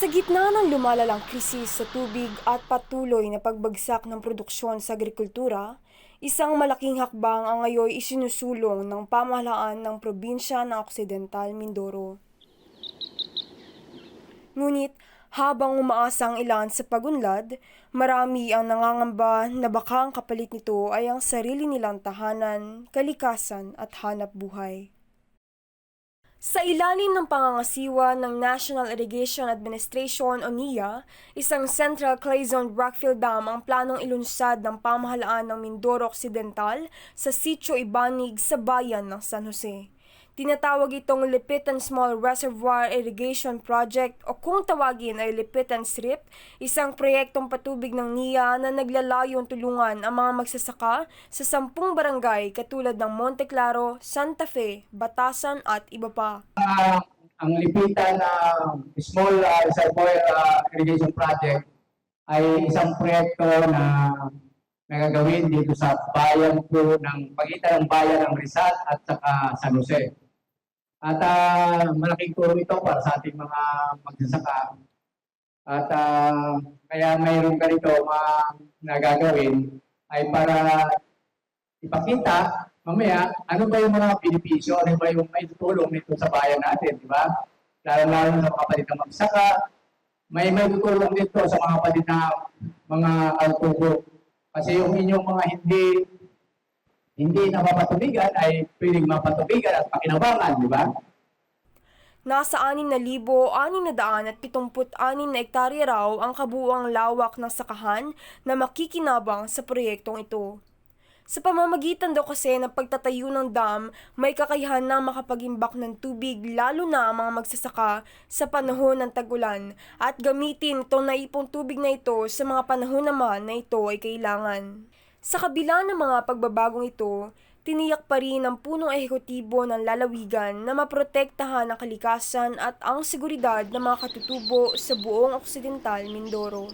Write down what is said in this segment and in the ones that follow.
Sa gitna ng lumalalang krisis sa tubig at patuloy na pagbagsak ng produksyon sa agrikultura, isang malaking hakbang ang ngayon isinusulong ng pamahalaan ng probinsya ng Occidental Mindoro. Ngunit habang umaasa ang ilan sa pagunlad, marami ang nangangamba na baka ang kapalit nito ay ang sarili nilang tahanan, kalikasan at hanap buhay. Sa ilalim ng pangangasiwa ng National Irrigation Administration o NIA, isang Central Clay Zone Rockfill Dam ang planong ilunsad ng pamahalaan ng Mindoro Occidental sa Sitio Ibanig sa bayan ng San Jose. Tinatawag itong Lipitan Small Reservoir Irrigation Project o kung tawagin ay Lipitan SRIP, isang proyektong patubig ng NIA na naglalayong tulungan ang mga magsasaka sa sampung barangay katulad ng Monte Claro, Santa Fe, Batasan at iba pa. Ah, ang lipitan na small uh, reservoir ah, irrigation project ay isang proyekto na nagagawin dito sa bayan po ng pagitan ng bayan ng Rizal at saka San Jose. At ah, malaking tulong ito para sa ating mga magsasaka. At ah, kaya mayroon ganito mga nagagawin ay para ipakita mamaya ano ba yung mga benepisyo, ano ba yung may tutulong nito sa bayan natin, di ba? Lalo-lalo sa mga kapatid na magsaka, may may tutulong dito sa mga kapatid na mga kaltubo. Kasi yung inyong mga hindi hindi napapatubigan ay pwedeng mapatubigan at pakinabangan, di ba? Nasa 6,676 na ektarya raw ang kabuuang lawak ng sakahan na makikinabang sa proyektong ito. Sa pamamagitan daw kasi ng pagtatayo ng dam, may kakayahan na makapagimbak ng tubig lalo na ang mga magsasaka sa panahon ng tag-ulan at gamitin itong naipong tubig na ito sa mga panahon naman na ito ay kailangan. Sa kabila ng mga pagbabagong ito, tiniyak pa rin ng punong ehekutibo ng lalawigan na maprotektahan ang kalikasan at ang seguridad ng mga katutubo sa buong Occidental Mindoro.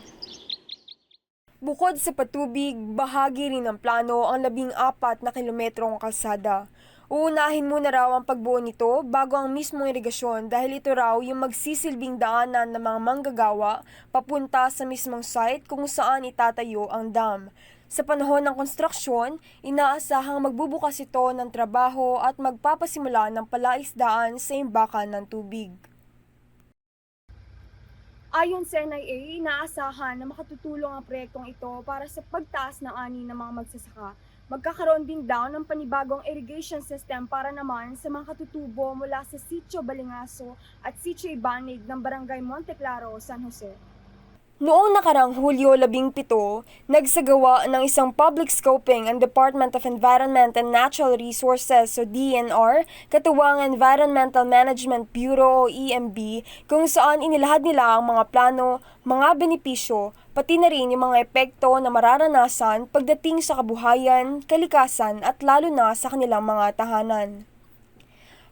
Bukod sa patubig, bahagi rin ng plano ang labing apat na kilometrong kalsada. Uunahin muna raw ang pagbuo nito bago ang mismong irigasyon dahil ito raw yung magsisilbing daanan ng mga manggagawa papunta sa mismong site kung saan itatayo ang dam. Sa panahon ng konstruksyon, inaasahang magbubukas ito ng trabaho at magpapasimula ng palaisdaan sa imbakan ng tubig. Ayon sa NIA, inaasahan na makatutulong ang proyektong ito para sa pagtaas ng ani ng mga magsasaka. Magkakaroon din daw ng panibagong irrigation system para naman sa mga katutubo mula sa Sitio Balingaso at Sitio Ibanig ng Barangay Monte Claro, San Jose. Noong nakarang Hulyo 17, nagsagawa ng isang public scoping ang Department of Environment and Natural Resources o DNR, katuwang Environmental Management Bureau o EMB, kung saan inilahad nila ang mga plano, mga benepisyo, pati na rin yung mga epekto na mararanasan pagdating sa kabuhayan, kalikasan at lalo na sa kanilang mga tahanan.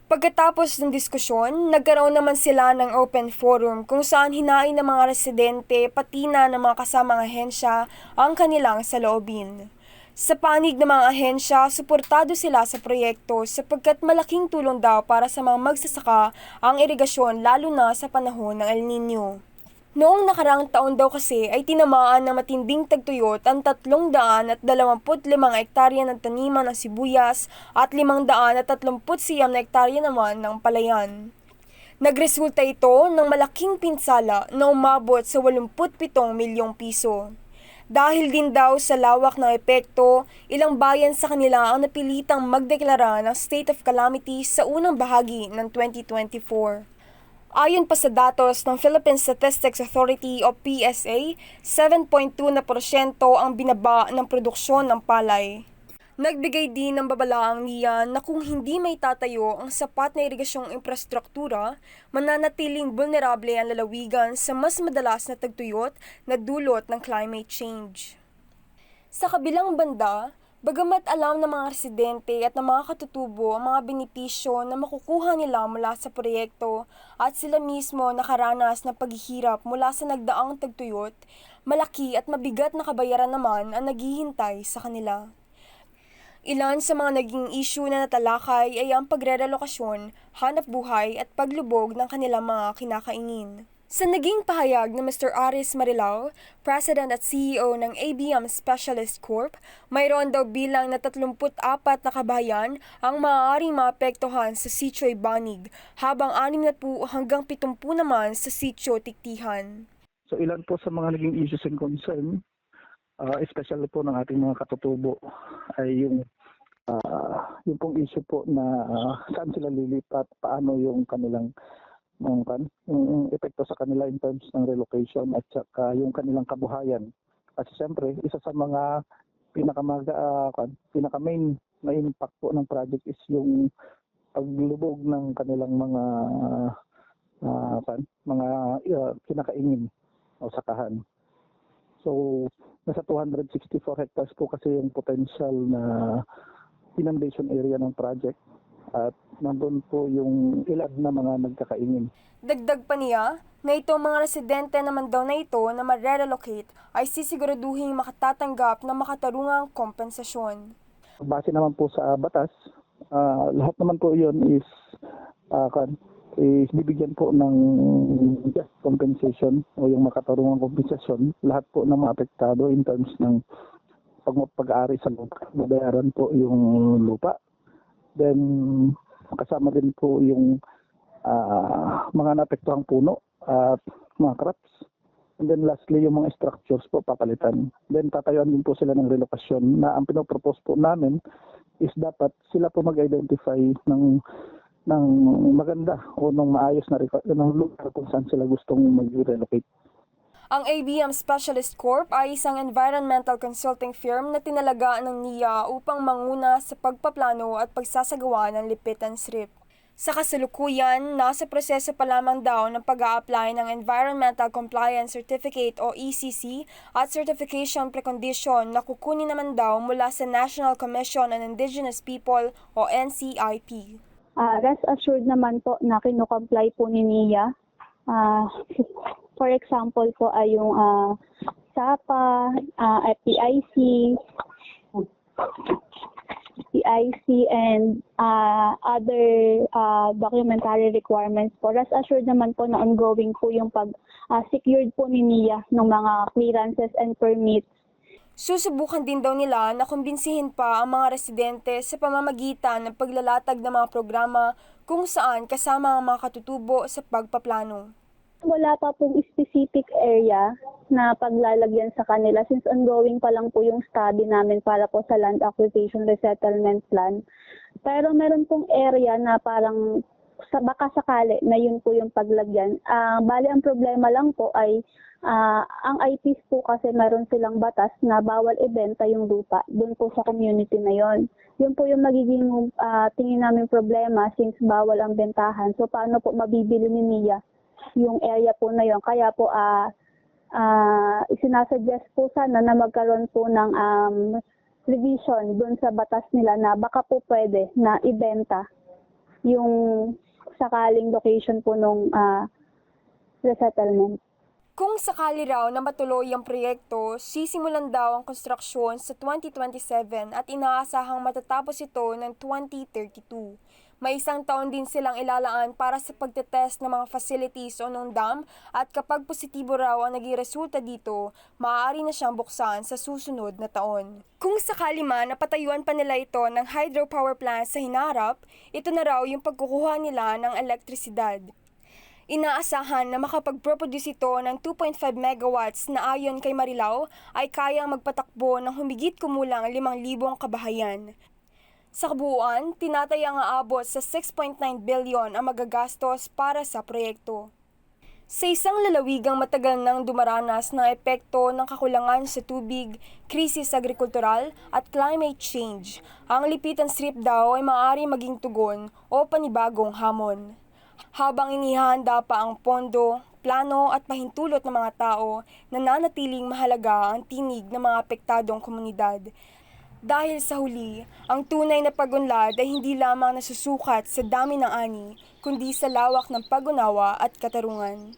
Pagkatapos ng diskusyon, nagkaroon naman sila ng open forum kung saan hinain ng mga residente pati na ng mga kasamang ahensya ang kanilang saloobin. Sa panig ng mga ahensya, suportado sila sa proyekto sapagkat malaking tulong daw para sa mga magsasaka ang irigasyon lalo na sa panahon ng El Nino. Noong nakarang taon daw kasi ay tinamaan ng matinding tagtuyot ang 325 ektarya ng taniman ng sibuyas at 539 na ektarya naman ng palayan. Nagresulta ito ng malaking pinsala na umabot sa 87 milyong piso. Dahil din daw sa lawak ng epekto, ilang bayan sa kanila ang napilitang magdeklara ng state of calamity sa unang bahagi ng 2024. Ayon pa sa datos ng Philippine Statistics Authority o PSA, 7.2 na porsyento ang binaba ng produksyon ng palay. Nagbigay din ng babala ang niya na kung hindi may tatayo ang sapat na irigasyong infrastruktura, mananatiling vulnerable ang lalawigan sa mas madalas na tagtuyot na dulot ng climate change. Sa kabilang banda, Bagamat alam ng mga residente at ng mga katutubo ang mga benepisyo na makukuha nila mula sa proyekto at sila mismo nakaranas ng paghihirap mula sa nagdaang tagtuyot, malaki at mabigat na kabayaran naman ang naghihintay sa kanila. Ilan sa mga naging issue na natalakay ay ang pagre-relokasyon, hanap buhay at paglubog ng kanilang mga kinakaingin. Sa naging pahayag ni Mr. Aris Marilao, President at CEO ng ABM Specialist Corp, mayroon daw bilang na 34 na kabahayan ang maaaring maapektuhan sa sityo'y banig, habang 60 hanggang 70 naman sa sityo tiktihan. So ilan po sa mga naging issues and concern, uh, especially po ng ating mga katutubo, ay yung ah, yung pong issue po na ah, saan sila lilipat, paano yung kanilang yung, kan, yung epekto sa kanila in terms ng relocation at saka yung kanilang kabuhayan. At siyempre, isa sa mga pinakamaga, ah, kan, pinaka main na impact po ng project is yung paglubog ng kanilang mga ah, kan, mga ah, kinakaingin o sakahan. So, nasa 264 hectares po kasi yung potential na inundation area ng project at nandun po yung ilan na mga nagkakaingin. Dagdag pa niya na itong mga residente naman daw na ito na marerelocate ay sisiguraduhin makatatanggap ng makatarungang kompensasyon. Base naman po sa batas, ah, lahat naman po yun is, kan, is bibigyan po ng just compensation o yung makatarungang kompensasyon lahat po ng mga apektado in terms ng pag pag-aari sa lupa. Babayaran po yung lupa. Then, kasama din po yung ah, mga naapektuhang puno at mga crops. And then lastly, yung mga structures po papalitan. Then tatayuan din po sila ng relokasyon na ang pinopropose po namin is dapat sila po mag-identify ng ng maganda o ng maayos na ng lugar kung saan sila gustong mag-relocate. Ang ABM Specialist Corp ay isang environmental consulting firm na tinalagaan ng NIA upang manguna sa pagpaplano at pagsasagawa ng lipitan strip. Sa kasalukuyan, nasa proseso pa lamang daw ng pag apply ng Environmental Compliance Certificate o ECC at Certification Precondition na kukunin naman daw mula sa National Commission on Indigenous People o NCIP. Ah, rest assured naman po na kino-comply po ni NIA. Ah, for example po ay yung ah, SAPA, ah, FPIC, PIC, and ah, other ah, documentary requirements po. Rest assured naman po na ongoing po yung pag-secured po ni NIA ng mga clearances and permits Susubukan din daw nila na kumbinsihin pa ang mga residente sa pamamagitan ng paglalatag ng mga programa kung saan kasama ang mga katutubo sa pagpaplano. Wala pa pong specific area na paglalagyan sa kanila since ongoing pa lang po yung study namin para po sa land acquisition resettlement plan. Pero meron pong area na parang sa baka sakali na yun po yung paglagyan. Ah, bali ang problema lang po ay ah, ang IPs po kasi meron silang batas na bawal ibenta yung lupa doon po sa community na yon. Yun po yung magiging ah, tingin namin problema since bawal ang bentahan. So paano po mabibili ni Mia yung area po na yon. Kaya po ah ah isinasuggest po sana na magkaroon po ng um, revision doon sa batas nila na baka po pwede na ibenta yung sakaling location po nung ah, resettlement. Kung sakali raw na matuloy ang proyekto, sisimulan daw ang konstruksyon sa 2027 at inaasahang matatapos ito ng 2032. May isang taon din silang ilalaan para sa pagtetest ng mga facilities o ng dam at kapag positibo raw ang naging resulta dito, maaari na siyang buksan sa susunod na taon. Kung sakali man napatayuan pa nila ito ng hydropower plant sa hinarap, ito na raw yung pagkukuha nila ng elektrisidad. Inaasahan na makapag-produce ito ng 2.5 megawatts na ayon kay Marilao ay kayang magpatakbo ng humigit kumulang 5,000 kabahayan. Sa kabuuan, tinatayang aabot sa 6.9 billion ang magagastos para sa proyekto. Sa isang lalawigang matagal nang dumaranas ng epekto ng kakulangan sa tubig, krisis agrikultural at climate change, ang lipitan strip daw ay maaari maging tugon o panibagong hamon. Habang inihanda pa ang pondo, plano at pahintulot ng mga tao, nananatiling mahalaga ang tinig ng mga apektadong komunidad. Dahil sa huli, ang tunay na pagunlad ay hindi lamang nasusukat sa dami ng ani, kundi sa lawak ng pagunawa at katarungan.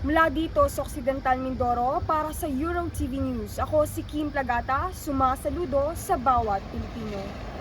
Mula dito sa Occidental Mindoro para sa Euro TV News, ako si Kim Plagata, sumasaludo sa bawat Pilipino.